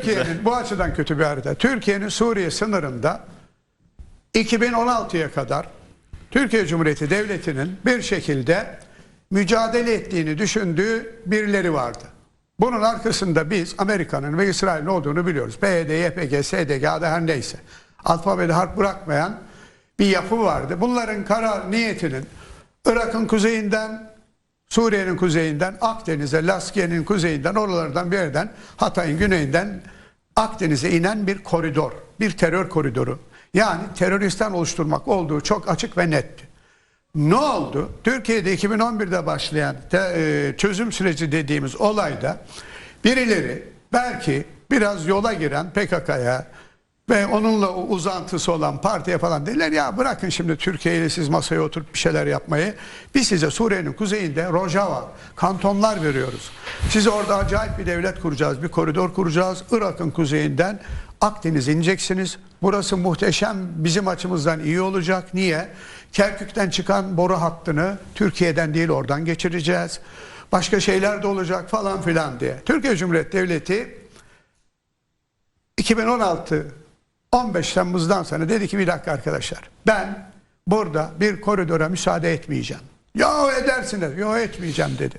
Türkiye'nin bu açıdan kötü bir harita. Türkiye'nin Suriye sınırında 2016'ya kadar Türkiye Cumhuriyeti Devleti'nin bir şekilde mücadele ettiğini düşündüğü birileri vardı. Bunun arkasında biz Amerika'nın ve İsrail'in olduğunu biliyoruz. PYD, YPG, SDG adı her neyse. Alfabede harp bırakmayan bir yapı vardı. Bunların karar niyetinin Irak'ın kuzeyinden Suriye'nin kuzeyinden Akdeniz'e, Laskiye'nin kuzeyinden oralardan bir yerden Hatay'ın güneyinden Akdeniz'e inen bir koridor, bir terör koridoru. Yani teröristten oluşturmak olduğu çok açık ve netti. Ne oldu? Türkiye'de 2011'de başlayan te- e, çözüm süreci dediğimiz olayda birileri belki biraz yola giren PKK'ya ve onunla uzantısı olan partiye falan dediler ya bırakın şimdi Türkiye ile siz masaya oturup bir şeyler yapmayı. Biz size Suriye'nin kuzeyinde Rojava kantonlar veriyoruz. Size orada acayip bir devlet kuracağız, bir koridor kuracağız. Irak'ın kuzeyinden Akdeniz'e ineceksiniz. Burası muhteşem bizim açımızdan iyi olacak. Niye? Kerkük'ten çıkan boru hattını Türkiye'den değil oradan geçireceğiz. Başka şeyler de olacak falan filan diye. Türkiye Cumhuriyeti Devleti 2016 15 Temmuz'dan sonra dedi ki bir dakika arkadaşlar ben burada bir koridora müsaade etmeyeceğim. Ya edersiniz. Yo etmeyeceğim dedi.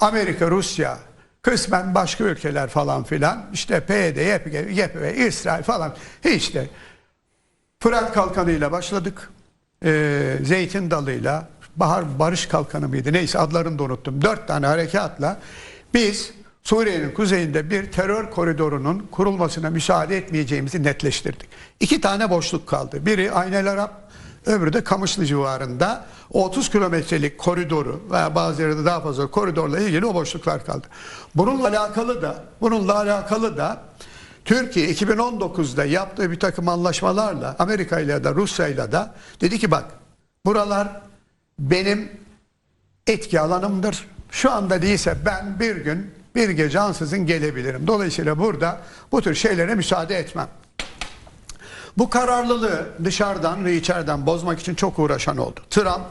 Amerika, Rusya, kısmen başka ülkeler falan filan işte PYD, YPG, YPG, İsrail falan hiç de Fırat Kalkanı'yla başladık. Ee, Zeytin Dalı'yla, Bahar Barış Kalkanı mıydı neyse adlarını da unuttum. Dört tane harekatla biz Suriye'nin kuzeyinde bir terör koridorunun kurulmasına müsaade etmeyeceğimizi netleştirdik. İki tane boşluk kaldı. Biri Aynel Arap, öbürü de Kamışlı civarında o 30 kilometrelik koridoru veya bazı yerde daha fazla koridorla ilgili o boşluklar kaldı. Bununla alakalı da bununla alakalı da Türkiye 2019'da yaptığı bir takım anlaşmalarla Amerika ile de Rusya ile de dedi ki bak buralar benim etki alanımdır. Şu anda değilse ben bir gün bir gece ansızın gelebilirim. Dolayısıyla burada bu tür şeylere müsaade etmem. Bu kararlılığı dışarıdan ve içeriden bozmak için çok uğraşan oldu. Trump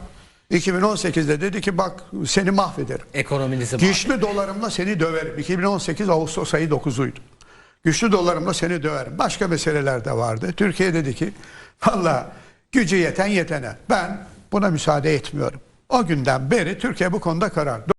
2018'de dedi ki bak seni mahvederim. Ekonominizi Güçlü dolarımla seni döverim. 2018 Ağustos ayı 9'uydu. Güçlü dolarımla seni döverim. Başka meseleler de vardı. Türkiye dedi ki valla gücü yeten yetene. Ben buna müsaade etmiyorum. O günden beri Türkiye bu konuda karar.